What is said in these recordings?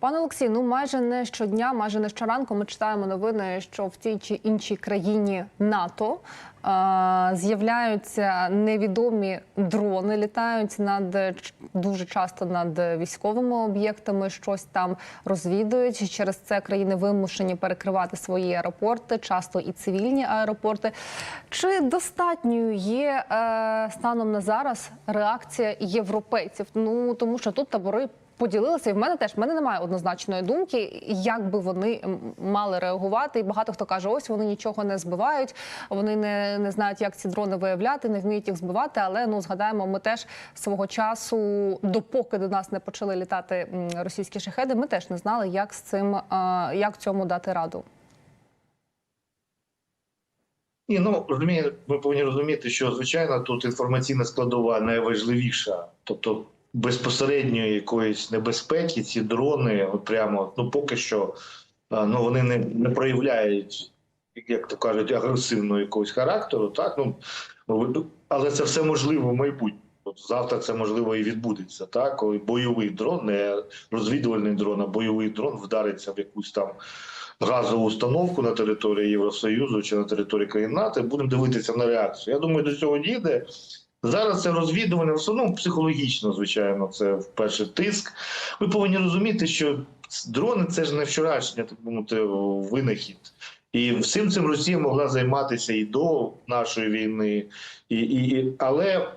Пане Олексій, ну майже не щодня, майже не щоранку ми читаємо новини, що в тій чи іншій країні НАТО е, з'являються невідомі дрони, літають над дуже часто над військовими об'єктами, щось там розвідують. Через це країни вимушені перекривати свої аеропорти, часто і цивільні аеропорти. Чи достатньою є е, станом на зараз реакція європейців? Ну тому що тут табори поділилися, і в мене теж в мене немає однозначної думки, як би вони мали реагувати. І багато хто каже, ось вони нічого не збивають, вони не, не знають, як ці дрони виявляти, не вміють їх збивати. Але ну згадаємо, ми теж свого часу, допоки до нас не почали літати російські шахеди, ми теж не знали, як з цим як цьому дати раду. Ні, ну розуміє, ми повинні розуміти, що звичайно тут інформаційна складова найважливіша, тобто безпосередньої якоїсь небезпеки, ці дрони, от прямо ну поки що ну вони не, не проявляють, як то кажуть, агресивного якогось характеру. Так ну але це все можливо в майбутньому. Завтра це можливо і відбудеться, так коли бойовий дрон, не розвідувальний дрон, а бойовий дрон вдариться в якусь там газову установку на території Євросоюзу чи на території країн НАТО, будемо дивитися на реакцію. Я думаю, до цього дійде. Зараз це розвідування, в основному психологічно, звичайно, це вперше тиск. Ви повинні розуміти, що дрони це ж не вчорашнє, так би мовити, винахід. І всім цим Росія могла займатися і до нашої війни, і, і, але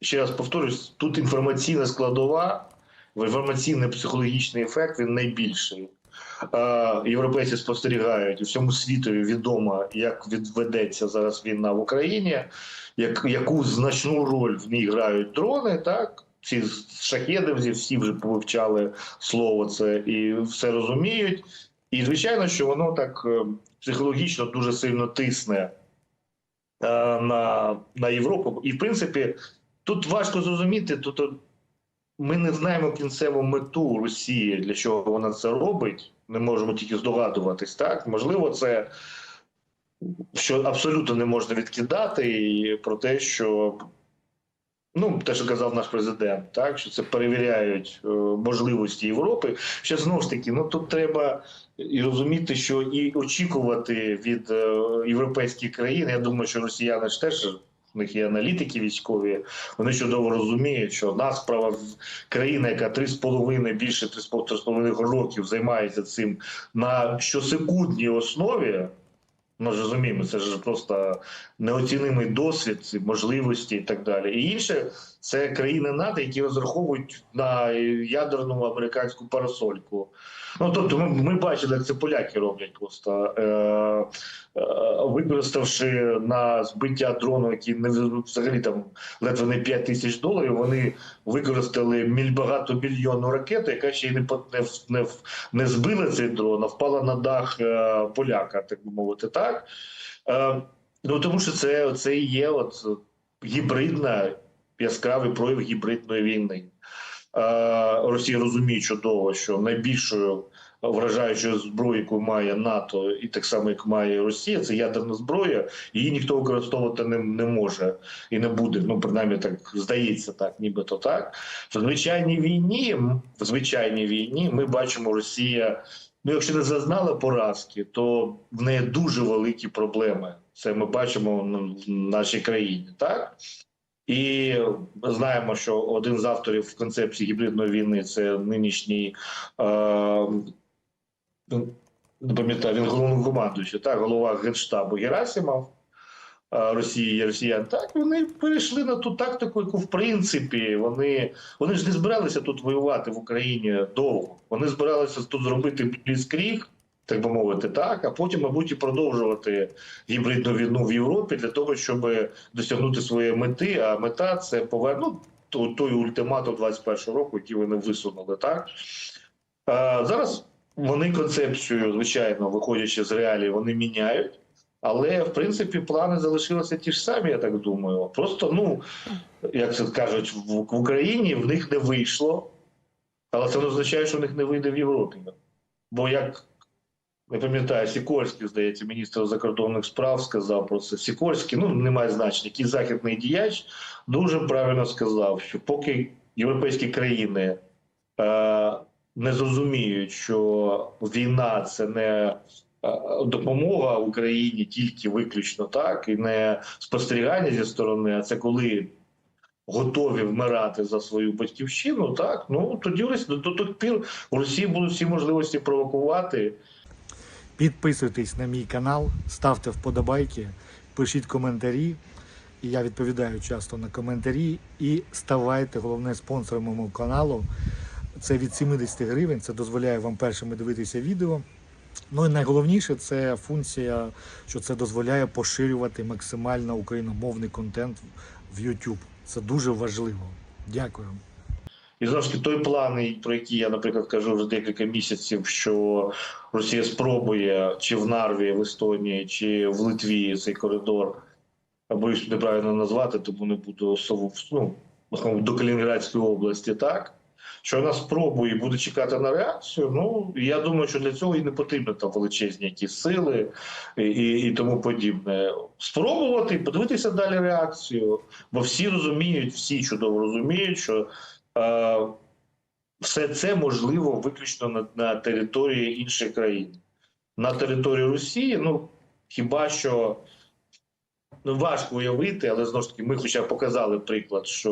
ще раз повторюсь, тут інформаційна складова, інформаційний психологічний ефект він найбільший. Е, Європейці спостерігають у всьому світові відомо, як відведеться зараз війна в Україні, як, яку значну роль в ній грають дрони. Так ці шахеди всі вже повивчали слово це і все розуміють. І звичайно, що воно так е, психологічно дуже сильно тисне е, на, на Європу. І в принципі, тут важко зрозуміти, тут ми не знаємо кінцеву мету Росії, для чого вона це робить. Ми можемо тільки здогадуватись, так можливо, це що абсолютно не можна відкидати, і про те, що ну те, що казав наш президент, так що це перевіряють е, можливості Європи. Ще знову ж таки, ну тут треба і розуміти, що і очікувати від е, європейських країн. Я думаю, що росіяни ж теж. У них є аналітики військові, вони чудово розуміють, що одна справа країна, яка 3,5, більше 3,5 років займається цим на щосекундній основі. Ми ж розуміємо, це ж просто неоцінимий досвід, можливості і так далі. І інше це країни НАТО, які розраховують на ядерну американську парасольку. Ну тобто, ми, ми бачили, як це поляки роблять просто. Е, е, використавши на збиття дрону, які не взагалі там ледве не 5 тисяч доларів, вони використали міль багатомільйонну ракету, яка ще й не не, не, не збила цей дрон, а впала на дах е, поляка, так би мовити, так. Е, ну тому що це, це і є от гібридна, яскравий прояв гібридної війни. Росія розуміє чудово, що найбільшою вражаючою зброєю, яку має НАТО, і так само як має Росія, це ядерна зброя. Її ніхто використовувати не, не може і не буде. Ну принаймні так здається, так нібито так. В звичайній війні, в звичайній війні, ми бачимо, Росія. Ну, якщо не зазнала поразки, то в неї дуже великі проблеми. Це ми бачимо в нашій країні, так? І ми знаємо, що один з авторів концепції гібридної війни це нинішній е, не пам'ятаю, він головнокомандуючий, так, голова Генштабу Герасимов е, Росії, Росіян. Так вони перейшли на ту тактику, яку в принципі вони, вони ж не збиралися тут воювати в Україні довго. Вони збиралися тут зробити бліцкріг, так би мовити, так, а потім, мабуть, і продовжувати гібридну війну в Європі для того, щоб досягнути своєї мети. А мета це повернути той ультиматум 21-го року, який вони висунули. Так а, зараз вони концепцію, звичайно, виходячи з реалій, вони міняють. Але в принципі плани залишилися ті ж самі, я так думаю. Просто, ну як це кажуть, в Україні в них не вийшло, але це не означає, що в них не вийде в Європі. Бо як не пам'ятаю, Сікорський, здається, міністр закордонних справ сказав про це. Сікорський, ну немає значення, який західний діяч дуже правильно сказав, що поки європейські країни е, не зрозуміють, що війна це не е, допомога Україні тільки виключно так, і не спостерігання зі сторони, а це коли готові вмирати за свою батьківщину, так ну тоді до, тих пір у Росії будуть всі можливості провокувати. Підписуйтесь на мій канал, ставте вподобайки, пишіть коментарі. І я відповідаю часто на коментарі. І ставайте головне спонсором мого каналу. Це від 70 гривень. Це дозволяє вам першими дивитися відео. Ну і найголовніше це функція, що це дозволяє поширювати максимально україномовний контент в YouTube. Це дуже важливо. Дякую. І знову ж таки той план, про який я, наприклад, кажу вже декілька місяців, що Росія спробує чи в Нарві, в Естонії, чи в Литві цей коридор, а боюсь неправильно назвати, тому не буду ну, до Калінінградської області, так. Що вона спробує буде чекати на реакцію. Ну я думаю, що для цього і не потрібно там величезні якісь сили і, і, і тому подібне. Спробувати подивитися далі реакцію, бо всі розуміють, всі чудово розуміють, що все це можливо виключно на, на території інших країн. На території Росії, ну хіба що ну, важко уявити, але знову ж таки, ми хоча б показали приклад, що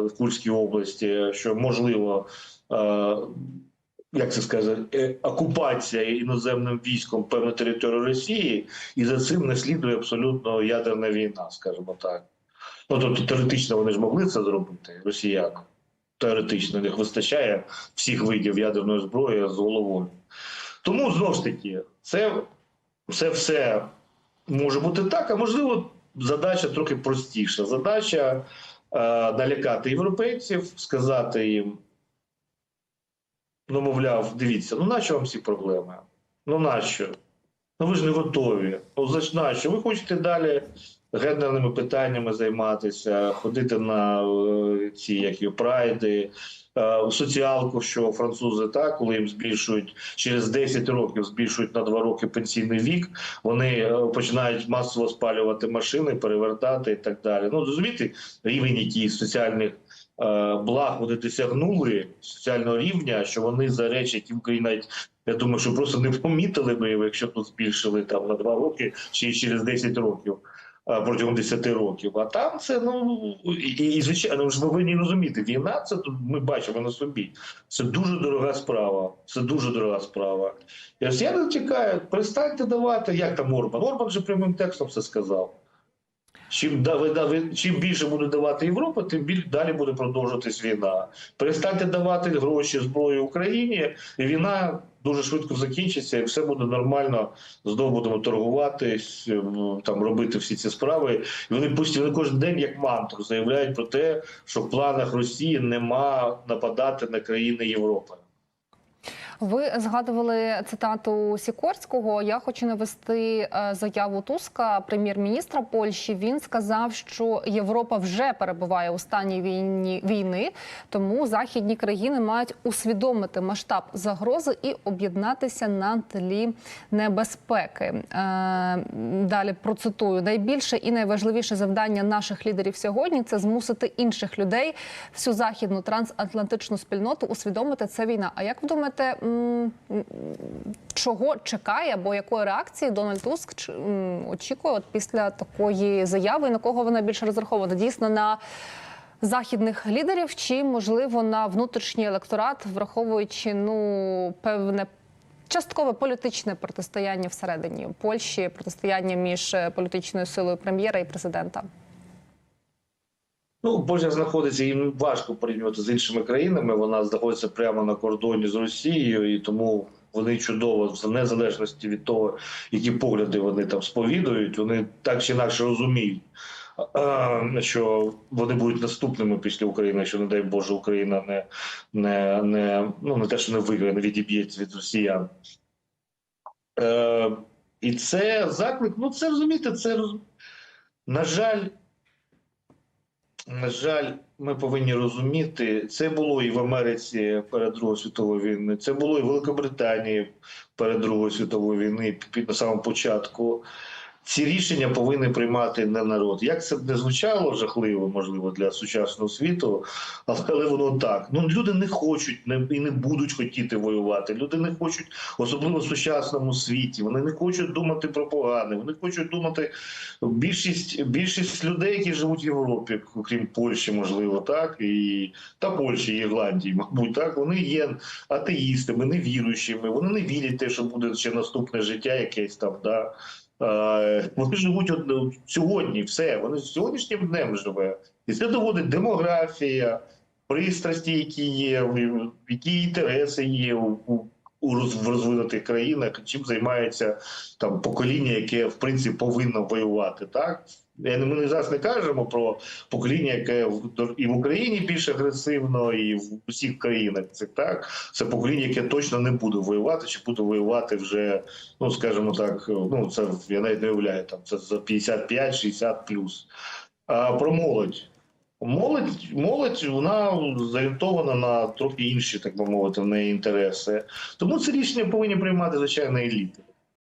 е, в Курській області, що можливо. Е, як це сказати, е, окупація іноземним військом певної території Росії, і за цим не слідує абсолютно ядерна війна, скажімо так. Ну тобто теоретично вони ж могли це зробити, росіяни. Теоретично, них вистачає всіх видів ядерної зброї з головою. Тому знову ж таки, це, це все може бути так, а можливо, задача трохи простіша. Задача е, налякати європейців, сказати їм, ну, мовляв, дивіться, ну нащо вам ці проблеми? Ну нащо? Ну ви ж не готові. Ну значить, нащо? Ви хочете далі гендерними питаннями займатися, ходити на е, ці як і прайди, е, у соціалку, що французи так, коли їм збільшують через 10 років, збільшують на 2 роки пенсійний вік, вони е, починають масово спалювати машини, перевертати і так далі. Ну розумієте, рівень який соціальних. Благ вони досягнули соціального рівня, що вони за речі, які в Україні навіть я думаю, що просто не помітили би, якщо тут збільшили там на 2 роки чи через 10 років протягом 10 років. А там це ну і, і звичайно ви ж повинні розуміти. Війна це ми бачимо на собі. Це дуже дорога справа. Це дуже дорога справа. І росіяни тікають, перестаньте давати. Як там Орбан? Орбан же прямим текстом все сказав. Чим чим більше буде давати Європа, тим більше далі буде продовжуватись війна. Перестаньте давати гроші зброю Україні, і війна дуже швидко закінчиться, і все буде нормально. Знову будемо торгуватись, там робити всі ці справи. І вони постійно кожен день, як мантру, заявляють про те, що в планах Росії нема нападати на країни Європи. Ви згадували цитату Сікорського. Я хочу навести е, заяву Туска, прем'єр-міністра Польщі. Він сказав, що Європа вже перебуває у стані війні війни, тому західні країни мають усвідомити масштаб загрози і об'єднатися на тлі небезпеки. Е, Далі процитую найбільше і найважливіше завдання наших лідерів сьогодні це змусити інших людей, всю західну трансатлантичну спільноту усвідомити це війна. А як ви думаєте, чого чекає або якої реакції Дональд Туск очікує от після такої заяви? На кого вона більше розрахована? Дійсно на західних лідерів, чи можливо на внутрішній електорат, враховуючи ну певне. Часткове політичне протистояння всередині Польщі, протистояння між е, політичною силою прем'єра і президента. Ну, Польща знаходиться їм важко порівнювати з іншими країнами. Вона знаходиться прямо на кордоні з Росією, і тому вони чудово, в незалежності від того, які погляди вони там сповідують, вони так чи інакше розуміють, що вони будуть наступними після України, що не дай Боже, Україна не, не, не ну не те, що не виграє, не відіб'ється від росіян. Е, і це заклик. Ну, це розумієте, це на жаль. На жаль, ми повинні розуміти, це було і в Америці перед Другою світовою війною, це було і в Великобританії перед Другою світовою війни під на самому початку. Ці рішення повинен приймати не народ. Як це б не звучало жахливо, можливо, для сучасного світу, але, але воно так. Ну люди не хочуть не, і не будуть хотіти воювати. Люди не хочуть, особливо в сучасному світі. Вони не хочуть думати про погане. Вони хочуть думати. Більшість більшість людей, які живуть в Європі, окрім Польщі, можливо, так і та Польщі, і Ірландії, мабуть, так вони є атеїстами, невіруючими. Вони не вірять те, що буде ще наступне життя, якесь там. Да. Е, Вони живуть от, сьогодні, все. Вони сьогоднішнім днем живе. І це доводить демографія, пристрасті, які є, які інтереси є у, в розвинутих країнах, чим займається там покоління, яке в принципі повинно воювати. Так ми не зараз не кажемо про покоління, яке і в Україні більш агресивно, і в усіх країнах. Це так. Це покоління, яке точно не буде воювати, чи буде воювати вже, ну скажімо так, ну це я навіть не уявляю, там це за 55-60 плюс. А про молодь. Молодь, молодь вона зорієнтована на трохи інші, так би мовити, в неї інтереси. Тому це рішення повинні приймати звичайно еліти.